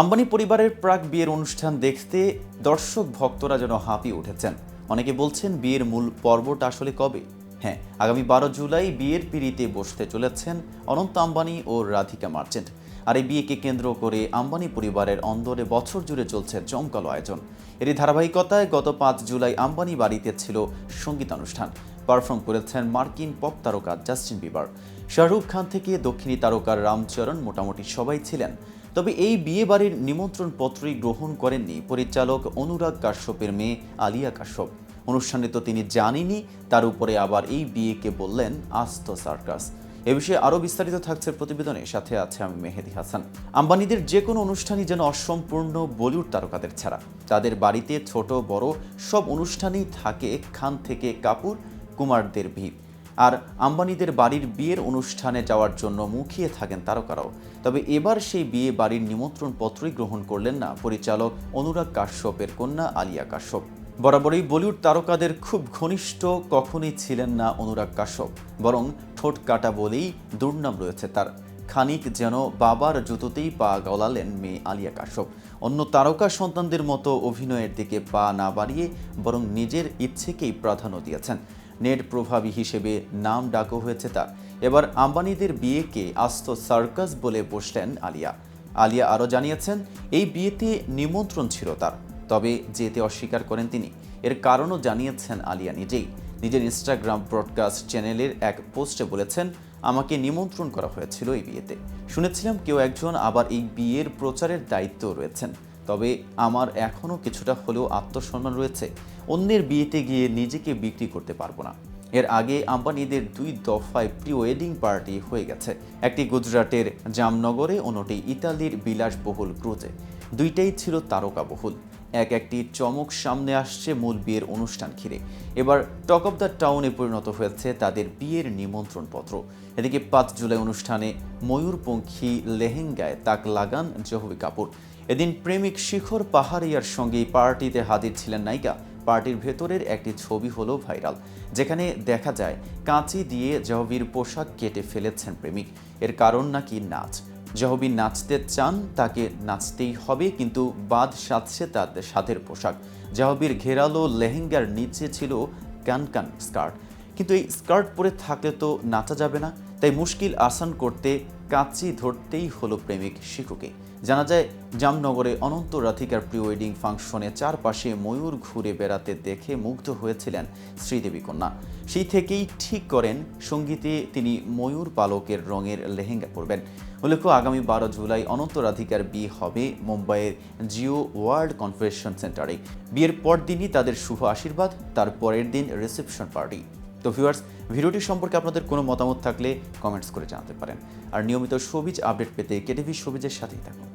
আম্বানি পরিবারের প্রাক বিয়ের অনুষ্ঠান দেখতে দর্শক ভক্তরা যেন হাঁপিয়ে উঠেছেন। অনেকে বলছেন বিয়ের মূল পর্বটা আসলে কবে? হ্যাঁ আগামী বারো জুলাই বিয়ের পিড়িতে বসতে চলেছেন অনন্ত আম্বানি ও রাধিকা মার্চেন্ট। আর এই বিয়েকে কেন্দ্র করে আম্বানি পরিবারের অন্দরে বছর জুড়ে চলছে জমকালো আয়োজন। এরই ধারাবাহিকতায় গত পাঁচ জুলাই আম্বানি বাড়িতে ছিল সঙ্গীতানুষ্ঠান। পারফর্ম করেছেন মার্কিন পপ তারকা জাস্টিন বিবার। শাহরুখ খান থেকে দক্ষিণী তারকার রামচরণ মোটামুটি সবাই ছিলেন। তবে এই বিয়ে বাড়ির নিমন্ত্রণ পত্রই গ্রহণ করেননি পরিচালক অনুরাগ কাশ্যপের মেয়ে আলিয়া কাশ্যপ। অনুষ্ঠানে তো তিনি জানেনই, তার উপরে আবার এই বিয়েকে বললেন আস্ত সার্কাস। এ বিষয়ে আরও বিস্তারিত থাকছে প্রতিবেদনে, সাথে আছে আমি মেহেদি হাসান। আম্বানিদের যে কোনো অনুষ্ঠানই যেন অসম্পূর্ণ বলিউড তারকাদের ছাড়া। তাদের বাড়িতে ছোট, বড় সব অনুষ্ঠানেই থাকে খান থেকে কাপুর, কুমারদের ভিড়। আর আম্বানিদের বাড়ির বিয়ের অনুষ্ঠানে যাওয়ার জন্য মুখিয়ে থাকেন তারকারাও। তবে এবার সেই বিয়ে বাড়ির নিমন্ত্রণ পত্রই গ্রহণ করলেন না পরিচালক অনুরাগ কাশ্যপের কন্যা আলিয়া কাশ্যপ। বরাবরই বলিউড তারকাদের খুব ঘনিষ্ঠ কখনই ছিলেন না অনুরাগ কাশ্যপ, বরং ঠোঁট কাটা বলেই দুর্নাম রয়েছে তার। খানিক যেন বাবার জুতোতেই পা গলালেন মেয়ে আলিয়া কাশ্যপ। অন্য তারকা সন্তানদের মতো অভিনয়ের দিকে পা না বাড়িয়ে বরং নিজের ইচ্ছেকেই প্রাধান্য দিয়েছেন। নেট প্রভাবী হিসেবে নাম ডাকও হয়েছে তার। এবার আম্বানিদের বিয়েকে আস্ত সার্কাস বলে বসলেন আলিয়া। আলিয়া আরও জানিয়েছেন, এই বিয়েতে নিমন্ত্রণ ছিল তার, তবে যেতে অস্বীকার করেন তিনি। এর কারণও জানিয়েছেন আলিয়া নিজেই। নিজের ইনস্টাগ্রাম ব্রডকাস্ট চ্যানেলের এক পোস্টে বলেছেন আমাকে নিমন্ত্রণ করা হয়েছিল এই বিয়েতে। শুনেছিলাম কেউ একজন আবার এই বিয়ের প্রচারের দায়িত্ব রয়েছেন। তবে আমার এখনও কিছুটা হলেও আত্মসম্মান রয়েছে। অন্যের বিয়েতে গিয়ে নিজেকে বিক্রি করতে পারব না। এর আগে আম্বানিদের দুই দফায় প্রি ওয়েডিং পার্টি হয়ে গেছে। একটি গুজরাটের জামনগরে, অন্যটি ইতালির বিলাসবহুল ক্রুজে। দুইটাই ছিল তারকাবহুল। এক একটি চমক সামনে আসছে মূল বিয়ের অনুষ্ঠান ঘিরে। এবার টক অব দ্য টাউনে পরিণত হয়েছে তাদের বিয়ের নিমন্ত্রণ পত্র এদিকে পাঁচ জুলাই অনুষ্ঠানে ময়ূরপঙ্খী লেহেঙ্গায় তাক লাগান জহবি কাপুর। এদিন প্রেমিক শিখর পাহাড়িয়ার সঙ্গে পার্টিতে হাজির ছিলেন নায়িকা। পার্টির ভেতরের একটি ছবি হলো ভাইরাল, যেখানে দেখা যায় কাঁচি দিয়ে জহবির পোশাক কেটে ফেলেছেন প্রেমিক। এর কারণ নাকি নাচ? জহবি নাচতে চান, তাকে নাচতেই হবে, কিন্তু বাদ সাধছে তার সাধের পোশাক। জাহবির ঘেরালো লেহেঙ্গার নিচে ছিল কানকান স্কার্ট। কিন্তু এই স্কার্ট পরে থাকলে তো নাচা যাবে না। তাই মুশকিল আসান করতে কাঁচি ধরতেই হলো প্রেমিক শিশুকে। জানা যায়, জামনগরে অনন্ত রাধিকার প্রি ওয়েডিং ফাংশনে চারপাশে ময়ূর ঘুরে বেড়াতে দেখে মুগ্ধ হয়েছিলেন শ্রীদেবী কন্যা। সেই থেকেই ঠিক করেন, সঙ্গীতে তিনি ময়ূর পালকের রঙের লেহেঙ্গা পরবেন। উল্লেখ্য, আগামী বারো জুলাই অনন্ত রাধিকার বিয়ে হবে মুম্বাইয়ের জিও ওয়ার্ল্ড কনফারেশন সেন্টারে। বিয়ের পর দিনই তাদের শুভ আশীর্বাদ, তার পরের দিন রিসেপশন পার্টি। তো ভিউয়ার্স ভিডিওটি সম্পর্কে আপনাদের কোনো মতামত থাকলে কমেন্টস করে জানাতে পারেন। আর নিয়মিত সবিজ আপডেট পেতে কেটিভি সবিজের সাথেই থাকুন।